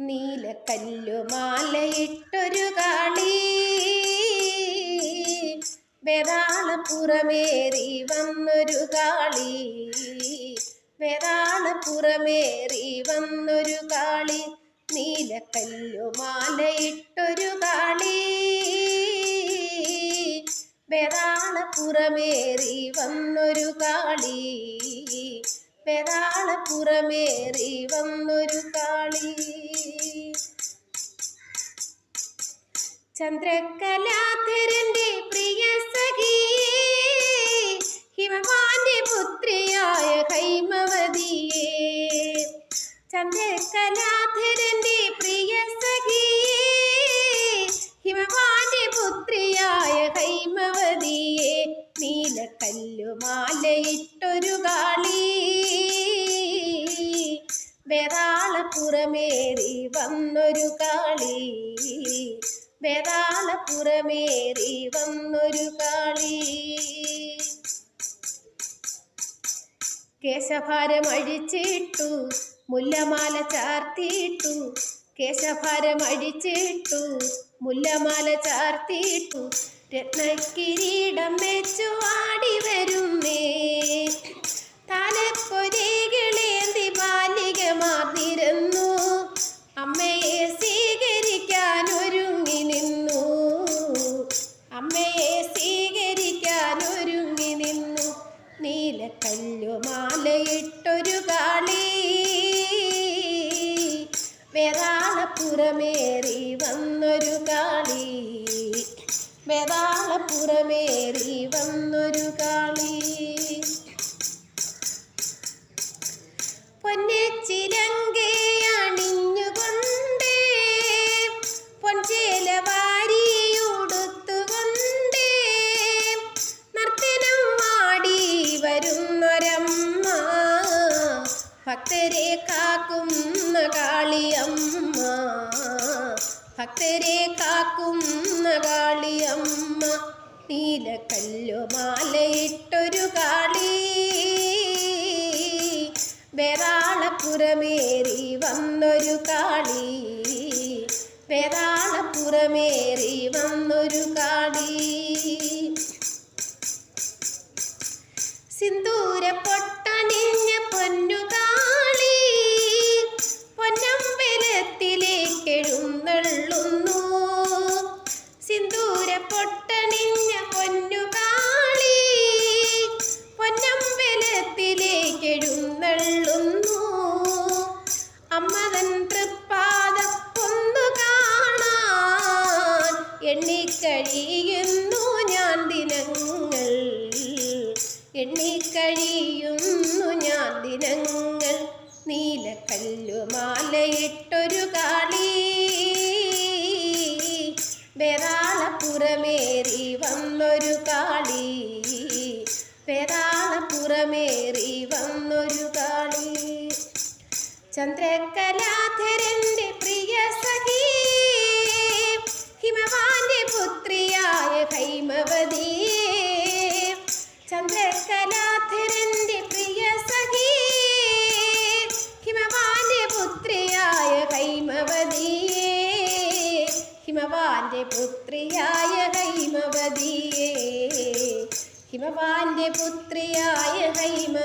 നീലക്കല്ലുമാലയിട്ടൊരു കാളി. വേതാളപ്പുറമേറി വന്നൊരു കാളി. വേതാളപ്പുറമേറി വന്നൊരു കാളി. നീലക്കല്ലുമാലയിട്ടൊരു കാളി. വേതാളപ്പുറമേറി വന്നൊരു കാളി. വേതാളപ്പുറമേറി വന്നൊരു കാളി. ചന്ദ്രകലാധരന്റെ പ്രിയ സഖി ഹിമവാന്റെ പുത്രിയായ ഹൈമവതിയെ. ചന്ദ്രകലാധരന്റെ പ്രിയ സഖി ഹിമവാന്റെ പുത്രിയായ ഹൈമവതിയെ. നീലക്കല്ലുമാലയിട്ടൊരു കാളി വേതാളപ്പുറമേറി വന്നൊരു കാളി. വേതാളപ്പുറമേറി വന്നൊരു കാളി. കേശഭാരം അഴിച്ചിട്ടു മുല്ലമാല ചാർത്തിയിട്ടു. കേശഭാരം അഴിച്ചിട്ടു മുല്ലമാല ചാർത്തിയിട്ടു. രത്നക്കിരീടം വെച്ചു ആടി നീലക്കല്ലുമാലയിട്ടൊരു കാളി. വേതാളപ്പുറമേറി വന്നൊരു കാളി. വേതാളപ്പുറമേറി വന്നൊരു ഭക്തരെ കാക്കുന്ന കാളിയമ്മ. ഭക്തരെ കാക്കുന്ന കാളിയമ്മ. നീലക്കല്ലു മാലയിട്ടൊരു കാളി. വെറാളപ്പുറമേറി വന്നൊരു കാളി. വെറാളപ്പുറമേറി വന്നൊരു കാളി. സിന്ദൂര എണ്ണിക്കഴിയുന്നു ഞാൻ ദിനങ്ങൾ. എണ്ണിക്കഴിയുന്നു ഞാൻ ദിനങ്ങൾ. നീലക്കല്ലുമാലയിട്ടൊരു കാളി. വേതാളപ്പുറമേറി വന്നൊരു കാളി. വേതാളപ്പുറമേറി വന്നൊരു കാളി. ചന്ദ്രകലാധരന്റെ ഹൈമവതിയെ ചന്ദ്രകലാധരന്റെ പ്രിയ സഖി. ഹിമവാന്റെ പുത്രിയായ ഹൈമവതിയെ ഹിമവാന്റെ പുത്രിയായ ഹൈമവതിയെ ഹിമവാന്റെ പുത്രിയായ ഹൈമ